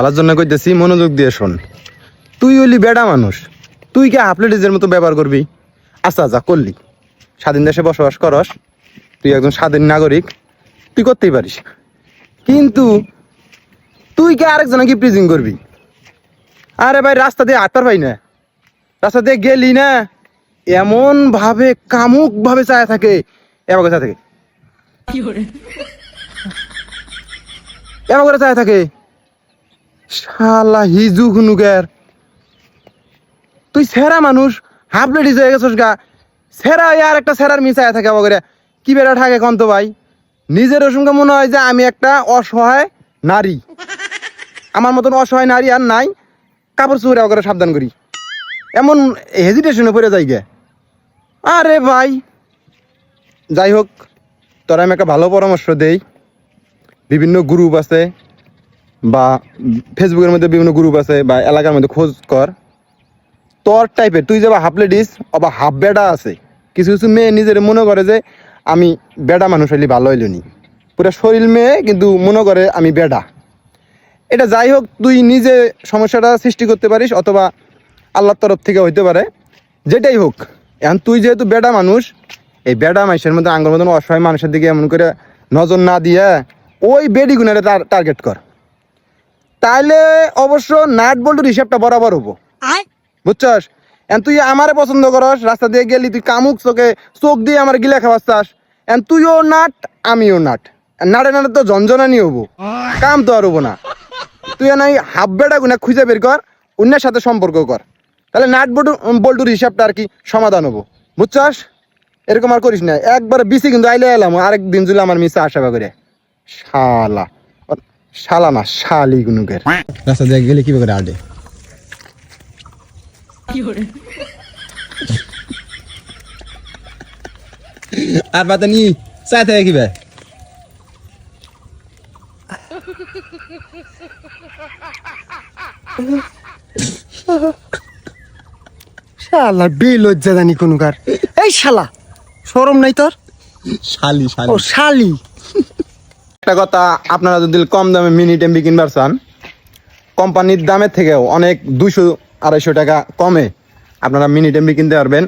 ভালোর জন্য কইতেছি মনোযোগ দিয়ে শোন। তুই হইলি বেডা মানুষ। তুই কি হাফলেডিজের মতো ব্যবহার করবি? আচ্ছা যা করলি। স্বাধীন দেশে বসবাস করস। তুই একজন স্বাধীন নাগরিক। তুই করতেই পারিস। কিন্তু তুই কি আরেকজনে কি প্রিজিং করবি? আরে ভাই রাস্তা দিয়ে হাঁটতে পাই না। রাস্তা দিয়ে গেলি না। এমন ভাবে কামুক ভাবে চায় থাকে। এবার চায় থাকে। এমন করে? চায় থাকে। শালা, হিজু হুনুকের তুই সেরা মানুষ, হাফ লেডিস হয়ে গেছিস গা। সেরা আর একটা সেরার মিশায় থাকে করে কি বেড়া থাকে তো ভাই? নিজের সঙ্গে মনে হয় যে আমি একটা অসহায় নারী। আমার মতন অসহায় নারী আর নাই। কাপড় চুপড়ে করে সাবধান করি। এমন হেজিটেশনে পড়ে যাই গে। আরে ভাই। যাই হোক, তোরা আমি একটা ভালো পরামর্শ দেই। বিভিন্ন গ্রুপ আছে। বা ফেসবুকের মধ্যে বিভিন্ন গ্রুপ আছে বা এলাকার মধ্যে খোঁজ কর। তোর টাইপের তুই যাবা হাফ লেডিস অবা হাফ বেডা আছে। কিছু কিছু মেয়ে নিজের মনে করে যে, আমি বেডা মানুষ হইলে ভালো হইল নি। পুরো শরীর মেয়ে, কিন্তু মনে করে আমি বেডা এটা যাই হোক, তুই নিজে সমস্যাটা সৃষ্টি করতে পারিস অথবা আল্লাহর তরফ থেকে হইতে পারে। যেটাই হোক, এখন তুই যেহেতু বেডা মানুষ, এই বেডা মানুষের মধ্যে আঙ্গুর মতন অসহায় মানুষের দিকে এমন করে নজর না দিয়ে ওই বেডি গুণারে তার টার্গেট কর। তাইলে অবশ্য নাট বল্টুর হিসাবটা বরাবর হব। বুঝছস? এন তুই আমারে পছন্দ করস রাস্তা দিয়ে গেলি তুই কামুক চোখে চোখ দিয়ে আমার গিলা খাওয়াস চাস এন তুইও নাট আমিও নাট। নাটে নাটে তো ঝঞ্ঝনানি হব। কাম তো আর হব না। তুই নাই হাফ বেটা গুনা খুঁজে বের কর অন্যের সাথে সম্পর্ক কর। তাহলে নাট বল্টু বল্টুর হিসাবটা আর কি সমাধান হব। বুঝছস? এরকম আর করিস না। একবার বিসি কিন্তু আইলে এলাম আরেক দিন জুলে আমার মিসে আশা করে শালা। শালা না শালি গুনুকের রাস্তা দিয়ে গেলে কি করে আডে আর বাতা নি চাই থাকে কি ভাই শালা বেলজ্জা জানি কোনকার। এই শালা শরম নাই তোর? শালি শালি। ও শালি। একটা কথা আপনারা যদি কম দামে মিনি টেম্পি কিনবার চান কোম্পানির দামের থেকেও অনেক দুশো আড়াইশো টাকা কমে আপনারা মিনি টেম্পি কিনতে পারবেন।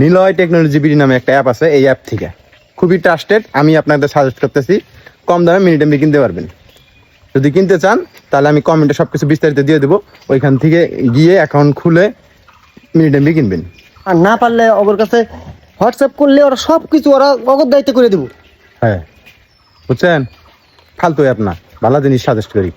নিলয় টেকনোলজি বিডি নামে একটা অ্যাপ আছে এই অ্যাপ থেকে। খুবই ট্রাস্টেড আমি আপনাদের সাজেস্ট করতেছি কম দামে মিনি টেম্পি কিনতে পারবেন। যদি কিনতে চান তাহলে আমি কমেন্টে সব কিছু বিস্তারিত দিয়ে দেবো। ওইখান থেকে গিয়ে অ্যাকাউন্ট খুলে মিনি টেম্পি কিনবেন। আর না পারলে ওর কাছে হোয়াটসঅ্যাপ করলে ওরা সব কিছু ওরা অগর দায়িত্ব করে দেবো। হ্যাঁ। বুঝছেন? ফালতু অ্যাপ না ভালো জিনিস সাজেস্ট করি।